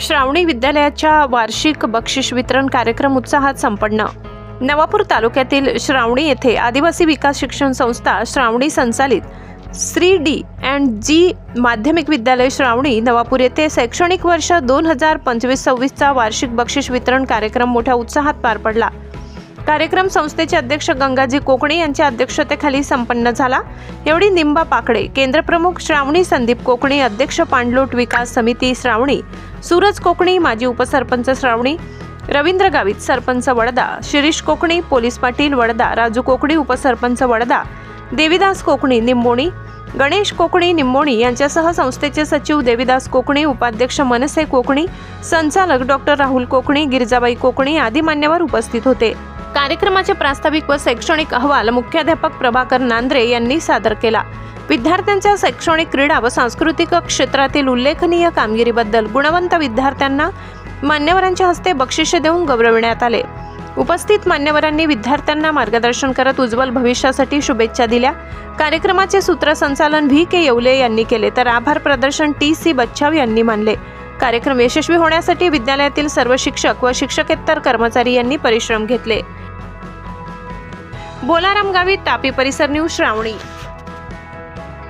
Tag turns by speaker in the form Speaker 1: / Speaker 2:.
Speaker 1: श्रावणी विद्यालयाच्या वार्षिक बक्षीस वितरण कार्यक्रम उत्साहात संपन्न. नवापूर तालुक्यातील श्रावणी येथे आदिवासी विकास शिक्षण संस्था श्रावणी संचालित श्री डी अँड जी माध्यमिक विद्यालय श्रावणी नवापूर येथे शैक्षणिक वर्ष दोन हजार पंचवीस सव्वीसचा वार्षिक बक्षीस वितरण कार्यक्रम मोठ्या उत्साहात पार पडला. कार्यक्रम संस्थेचे अध्यक्ष गंगाजी कोकणे यांच्या अध्यक्षतेखाली संपन्न झाला. एवढी निंबा पाकडे. केंद्रप्रमुख श्रावणी संदीप कोकणे अध्यक्ष पांडलोट विकास समिती श्रावणी सूरज कोकणी माजी उपसरपंच श्रावणी रवींद्र गावित सरपंच वडदा शिरीष कोकणी पोलीस पाटील वडदा राजू कोकणी उपसरपंच वडदा देविदास कोकणी निंबोणी गणेश कोकणी निंबोणी यांच्यासह संस्थेचे सचिव देविदास कोकणी उपाध्यक्ष मनसे कोकणी संचालक डॉक्टर राहुल कोकणी गिरजाबाई कोकणी आदी मान्यवर उपस्थित होते. कार्यक्रमाचे प्रास्ताविक व शैक्षणिक अहवाल मुख्याध्यापक प्रभाकर नांद्रे यांनी सादर केला. विद्यार्थ्यांच्या शैक्षणिक क्रीडा व सांस्कृतिक क्षेत्रातील उल्लेखनीय कामगिरीबद्दल गुणवंत विद्यार्थ्यांना मान्यवरांच्या हस्ते बक्षिसे देऊन गौरविण्यात आले. उपस्थित मान्यवरांनी विद्यार्थ्यांना मार्गदर्शन करत उज्ज्वल भविष्यासाठी शुभेच्छा दिल्या. कार्यक्रमाचे सूत्रसंचालन व्ही. के. येवले यांनी केले तर आभार प्रदर्शन टी. सी. बच्छाव यांनी मानले. कार्यक्रम यशस्वी होण्यासाठी विद्यालयातील सर्व शिक्षक व शिक्षकेतर कर्मचारी यांनी परिश्रम घेतले. बोलाराम गावी तापी परिसर न्यूज श्रावणी.